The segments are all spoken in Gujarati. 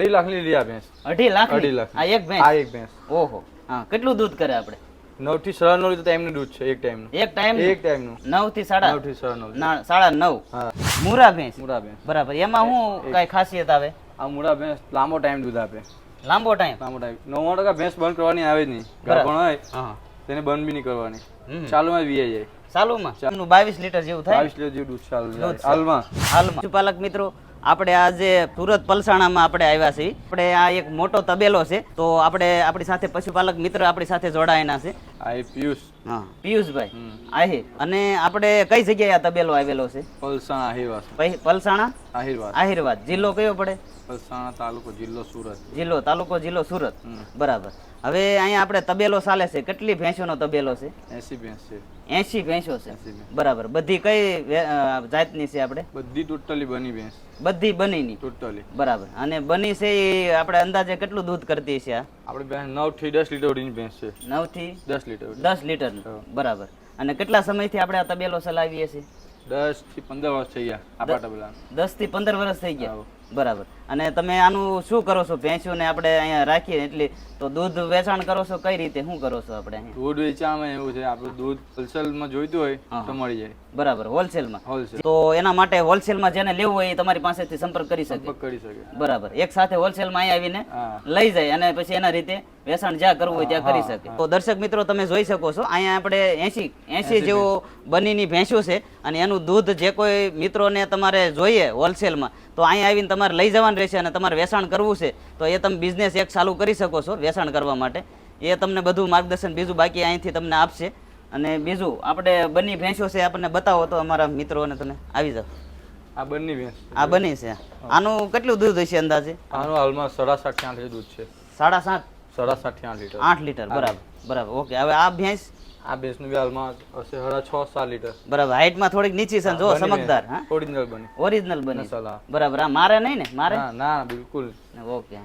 અઢી લાખ લીધી આ ભેંસ. અઢી લાખ અઢી લાખ આ એક આ ભેંસ એક ભેંસ. ઓહો. હા કેટલું દૂધ કરે આપણે? નવથી સાડા નવ લીટર ટાઈમનું દૂધ છે એક ટાઈમ એક ટાઈમ એક ટાઈમનું. નવથી સાડા નવથી સાડા નવ. ના, સાડા નવ. મુરા ભેંસ? મુરા ભેંસ. બરાબર. એમાં હું કઈ ખાસિયત આવે? આ મુરા ભેંસ લાંબો ટાઈમ દૂધ આપે. લાંબો ટાઈમ લાંબો ટાઈમ નવ્વાણું ટકા ભેંસ બંધ કરવાની આવે જ નહીં. ગાભણ હોય તેને બંધ બી નહીં કરવાની. ચાલુમાં વીએ જાય. ચાલુમાં? એમનું બાવીસ લીટર જેવું થાય? બાવીસ લીટર જેવું દૂધ ચાલુ હાલમાં. હાલમાં. પાલક મિત્રો આપણે આજે સુરત પલસાણામાં આપણે આવ્યા છીએ, આપણે આ એક મોટો તબેલો છે, તો આપણે આપણી સાથે પશુપાલક મિત્ર આપણી સાથે જોડાયેલા છે. આ પિયુષ પિયુષભાઈ. આહિર. અને આપણે કઈ જગ્યાએ આ તબેલો આવેલો છે? પલસાણા આહીરવાસ. પલસાણા? આહીરવાસ. આહિરવાદ જિલ્લો કયો પડે? પલસાણા તાલુકો જિલ્લો સુરત. જિલ્લો તાલુકો જિલ્લો સુરત. બરાબર. હવે અહીંયા આપણે તબેલો ચાલે છે. કેટલી ભેંસોનો તબેલો છે? એસી ભેંસ છે. એસી ભેંસો છે. 80 બરાબર. બધી કઈ જાતની છે આપણે? બધી ટોટલી બની ભેંસ. બધી બનીની. ટોટલી. બરાબર. અને બની છે એ આપણે અંદાજે કેટલું દૂધ કરતી છે આ? આપણી ભેંસ નવથી દસ લીટર ભેંસ છે. નવથી દસ લીટર. દસ લીટર. હા. બરાબર. અને કેટલા સમયથી આપણે આ તબેલો ચલાવીએ છીએ? દસથી પંદર વર્ષ થઈ ગયા આપણા તબેલા દસથી પંદર વર્ષ થઈ ગયા. બરાબર. અને તમે આનું શું કરો છો? ભેંસોને આપણે અહીંયા રાખીએ એટલે તો દૂધ વેચાણ કરો છો? કઈ રીતે? શું કરો છો આપણે દૂધ વેચામાં એવું છે આપણે દૂધ હોલસેલમાં જોઈતું હોય તો મળી જાય. બરાબર હોલસેલમાં. હોલસેલ. તો એના માટે હોલસેલમાં જેને લેવું હોય એ તમારી પાસેથી સંપર્ક કરી શકે. કરી શકે. બરાબર એક સાથે હોલસેલમાં અહીં આવીને લઈ જાય અને પછી એના રીતે વેચાણ જ્યાં કરવું હોય ત્યાં કરી શકે. તો દર્શક મિત્રો તમે જોઈ શકો છો અહીંયા આપણે એસી એસી જેવો બનીની ભેંસો છે અને એનું દૂધ જે કોઈ મિત્રોને તમારે જોઈએ હોલસેલમાં તો અહીંયા આવીને તમારે લઈ જવાનું રહેશે અને તમારે વેચાણ કરવું છે તો એ તમે બિઝનેસ એક ચાલુ કરી શકો છો વેચાણ કરવા માટે. એ તમને બધું માર્ગદર્શન બીજું બાકી અહીંથી તમને આપશે. અને બીજું આપણે બની ભેંસો છે આપણને બતાવો તો અમારા મિત્રોને તમે આવી જાઓ. આ બંને ભેંસ આ બની છે. આનું કેટલું દૂધ હશે અંદાજે? આનું હાલમાં સાડા સાત આઠ દૂધ છે. સાડા સાત સાડા સાત આઠ લીટર. આઠ લીટર બરાબર બરાબર. ઓકે હવે આ ભેંસ આ બેસનું વ્યાલમાં હશે હરા છ સાત લીટર. બરાબર. હાઈટમાં થોડીક નીચી છે જો સમજદાર હા? ઓરિજિનલ બની. ઓરિજિનલ બની. બરાબર. આ મારે નહીં ને? મારે? ના ના બિલકુલ. ઓકે.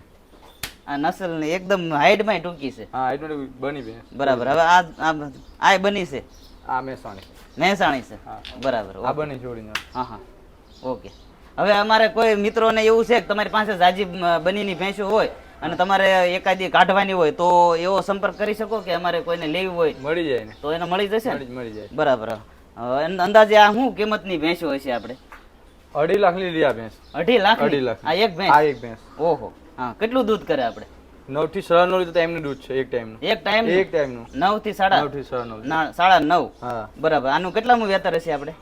આ નસલ ને એકદમ હાઈટમાં ટૂંકી છે. હા એટલું બની બે બરાબર. હવે આ આ બની છે? આ મહેસાણી. મહેસાણી છે? હા. બરાબર આ બની છે ઓરિજિનલ હા હા. ઓકે. હવે અમારે કોઈ મિત્રોને એવું છે કે તમારી પાસે જાજી બનીની ભેંસો હોય અને તમારે એકાદી કાઢવાની હોય તો એવો સંપર્ક કરી શકો કે અમારે કોઈને લેવી હોય? મળી જાય ને. તો એને મળી જશે ને? મળી જાય. બરાબર. અંદાજે આ શું કિંમતની ભેંસો હશે આપણે? અઢી લાખ લીધી આ ભેંસ. અઢી લાખ અઢી લાખ આ એક આ ભેંસ એક ભેંસ. ઓહો. હા કેટલું દૂધ કરે આપણે? નવથી સાડા નવ ટાઈમનું દૂધ છે એક ટાઈમનું એક ટાઈમ એક ટાઈમનું નવથી સાડા નવ. થી સાડા નવ. સાડા નવ બરાબર. આનું કેટલામું વેતર હશે આપણે?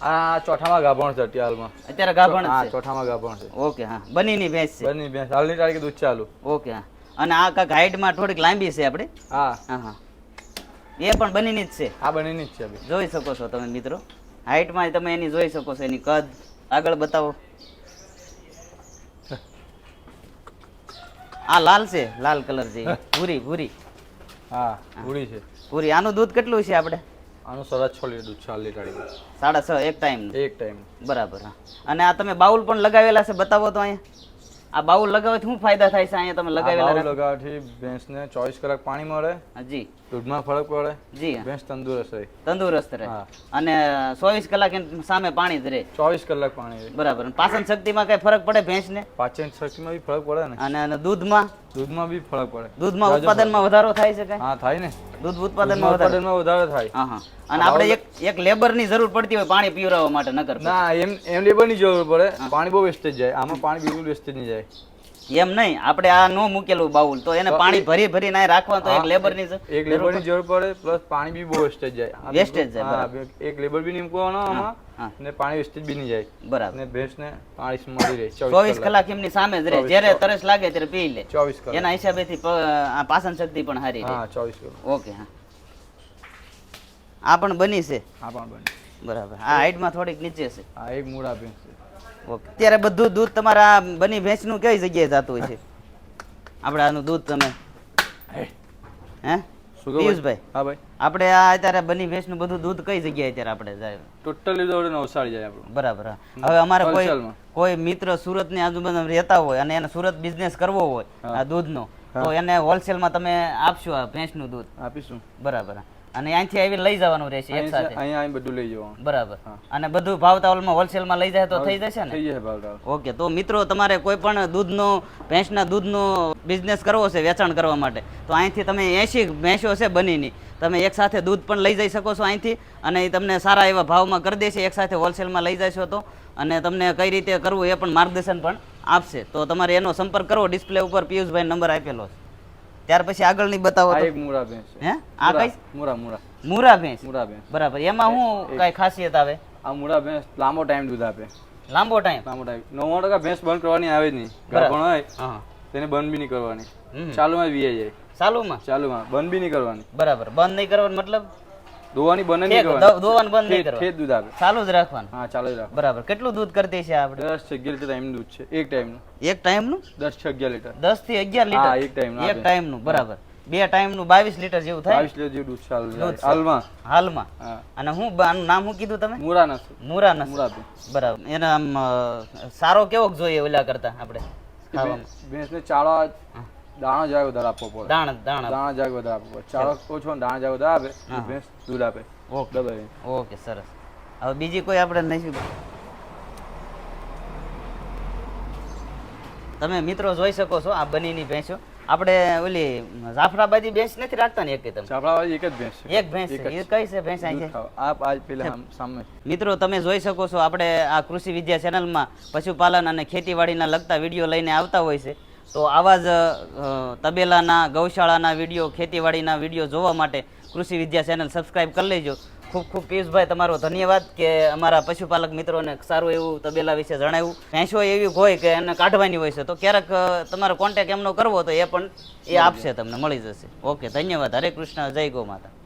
આ ચોથામાં ગાભણ છે અત્યારે હાલમાં. અત્યારે ગાભણ જ હા છે? ચોથામાં ગાભણ છે. ઓકે હા. બનીની ભેંસ છે. બની ભેંસ. હાલની તારીખે દૂધ ચાલુ. ઓકે હા. અને આ કાંક હાઈટમાં થોડીક લાંબી છે આપણે હા. હા હા. એ પણ બનીની જ છે? આ બંનેની જ છે જોઈ શકો છો તમે મિત્રો. હાઈટમાં તમે એની જોઈ શકો છો એની કદ. આગળ બતાવો. આ લાલ છે લાલ કલર છે. ભૂરી ભૂરી. હા ભૂરી છે. ભૂરી. આનું દૂધ કેટલું છે આપણે આનું સાડા છ લીટર દૂધ ચાર લીટર સાડા છ એક ટાઈમ એક ટાઈમ બરાબર અને આ તમે બાઉલ પણ લગાવેલા છે બતાવો તો અહીંયા. આ બાઉલ લગાવવાથી શું ફાયદા થાય છે અહીંયા તમે લગાવેલા? લગાવવાથી ભેંસને ચોવીસ કલાક પાણી મળે? જી. દૂધમાં ફરક પડે? જી ભેંસ તંદુરસ્ત રહે. તંદુરસ્ત રહે. અને ચોવીસ કલાક સામે પાણી જ રહે. ચોવીસ કલાક પાણી રહે. બરાબર. પાચન શક્તિમાં કઈ ફરક પડે ભેંસને? પાચન શક્તિમાં બી ફરક પડે ને. અને દૂધમાં? દૂધમાં બી ફરક પડે. દૂધમાં ઉત્પાદનમાં વધારો થાય છે કઈ? હા થાય ને. દૂધ ઉત્પાદનમાં ઉત્પાદનમાં વધારો થાય. હા હા. અને આપણે એક એક લેબરની જરૂર પડતી હોય પાણી પીવરાવવા માટે નકર ના એમ એમ લેબરની જરૂર પડે. પાણી બહુ વેસ્ટેજ જાય. આમાં પાણી બિલકુલ વેસ્ટેજ નહીં જાય. એમ નહીં આપણે આ નો મૂકેલું બાઉલ તો એને પાણી ભરી ભરી ના રાખવા તો એક લેબરની એક લેબરની જરૂર પડે પ્લસ પાણી બી બહુ વેસ્ટેજ જાય. વેસ્ટેજ જાય, એક લેબર બી નીમકવાનો આમાં ને પાણી વેસ્ટેજ બી નહીં જાય. બરાબર. ને ભેંસ ને પાણી મળી રહે ચોવીસ કલાક. એમની સામે જ રહે. જ્યારે તરસ લાગે ત્યારે પી લે. ચોવીસ કલાક. એના હિસાબેથી થી પાચન શક્તિ પણ રહે. હા ચોવીસ કલાક. ઓકે હા. આ પણ બની છે? આ પણ બની બરાબર. આ હાઈટમાં થોડીક નીચે છે. આ એક મૂળા ભેંસ છે. અત્યારે બધું દૂધ તમારા બની ભેંસનું કઈ જગ્યાએ જતું હોય છે? આપણે આનું દૂધ તમે. હે? પિયુષભાઈ હા ભાઈ. આપણે આ અત્યારે બની ભેંસનું બધું દૂધ કઈ જગ્યાએ અત્યારે આપણે જાય? ટોટલી લીધો નવસારી જાય આપણું. બરાબર હા. હવે અમારે કોઈ કોઈ મિત્ર સુરતની આજુબાજુ રહેતા હોય અને એને સુરત બિઝનેસ કરવો હોય આ આ દૂધનો તો એને હોલસેલમાં તમે આપશો આ ભેંસનું દૂધ? આપીશું. બરાબર. અને અહીંથી આવી લઈ જવાનું રહેશે એક સાથે. અહીંયા અહીં બધું લઈ જવાનું. બરાબર. અને બધું ભાવતાવલમાં હોલસેલમાં લઈ જાય તો થઈ જશે ને? થઈ જશે ભાવતાલ. ઓકે તો મિત્રો તમારે કોઈ પણ દૂધનો ભેંસના દૂધનો બિઝનેસ કરવો છે વેચાણ કરવા માટે તો અહીંથી તમે એંશી ભેંસો છે બનીની. તમે એક સાથે દૂધ પણ લઈ જઈ શકો છો અહીંથી અને એ તમને સારા એવા ભાવમાં કરી દેશે એક સાથે હોલસેલમાં લઈ જશો તો. અને તમને કઈ રીતે કરવું એ પણ માર્ગદર્શન પણ આપશે. તો તમારે એનો સંપર્ક કરવો ડિસ્પ્લે ઉપર પિયુષભાઈ નંબર આપેલો છે. ત્યાર પછી આગળની બતાવો આ એક મુરા ભેંસ હે? આ કઈ? મુરા મુરા. મુરા ભેંસ? મુરા ભેંસ. બરાબર. એમાં હું કઈ ખાસિયત આવે? આ મુરા ભેંસ લાંબો ટાઈમ દૂધ આપે. લાંબો ટાઈમ લાંબો ટાઈમ નવ્વાણું ટકા ભેંસ બંધ કરવાની આવે જ નહીં. ગર્ભણ હોય તેને બંધ બી નહીં કરવાની. ચાલુમાં વીએ જાય. ચાલુમાં? ચાલુમાં. બંધ બી નહીં કરવાની. બરાબર. બંધ નહીં કરવાનું મતલબ? દોવાની બને નહીં કરવાની. દોવાનું બંધ નહીં કરવાનું. દૂધ આપે ચાલુ જ રાખવાનું. હા ચાલુ જ રાખો બરાબર. કેટલું દૂધ કરતી છે આપણે? દસથી અગિયાર લીટર ટાઈમ દૂધ છે. એક ટાઈમનું. એક ટાઈમનું? દસથી અગિયાર લીટર. 10 થી અગિયાર હા એક ટાઈમનું એક ટાઈમનું બરાબર. બે ટાઈમનું બાવીસ લીટર જેવું થાય? બાવીસ લીટર જેવું દૂધ ચાલુ. હાલમાં? હાલમાં? અને હું આનું નામ હું કીધું તમે? મુરાનસ મુરાનસ બરાબર. એને આમ સારો કેવો જોઈએ ઓલા કરતા આપણે? ભેંસને ચાળો દાણો જાય વધારે આપવો પડે. દાણ દાણ. દાણા જાગ વધારે આપવો પડે. ચાળો ઓછો ને દાણા વધારે આપે ભેંસ દૂધ આપે. ઓકે. દબાઈ ઓકે સરસ. હવે બીજી કોઈ આપણે નહીં તમે મિત્રો જોઈ શકો છો આ બનીની ભેંસો. આપણે ઓલી જાફરાબાદી ભેંસ નથી રાખતા ને એક તમે? જાફરાબાદી એક જ ભેંસ છે. એક ભેંસ છે. એ કઈ છે ભેંસ છે આપ આજ પેલા સામે. મિત્રો તમે જોઈ શકો છો આપણે આ કૃષિ વિદ્યા ચેનલમાં પશુપાલન અને ખેતીવાડીના લગતા વીડિયો લઈને આવતા હોય છે. તો આવા જ તબેલાના, ગૌશાળાના વીડિયો, ખેતીવાડીના વીડિયો જોવા માટે કૃષિ વિદ્યા ચેનલ સબસ્ક્રાઈબ કરી લેજો. ખૂબ ખૂબ પિયુષભાઈ, તમારો ધન્યવાદ કે અમારા પશુપાલક મિત્રોને સારું એવું તબેલા વિશે જણાવ્યું. ભેંસો એવી હોય કે એને કાઢવાની હોય છે, તો ક્યારેક તમારો કોન્ટેક એમનો કરવો તો એ પણ એ આપશે તમને, મળી જશે. ઓકે, ધન્યવાદ. હરે કૃષ્ણ, જય ગો માતા.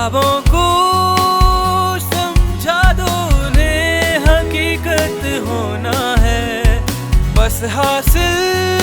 ख्वाबों को समझा दो उन्हें हकीकत होना है बस हासिल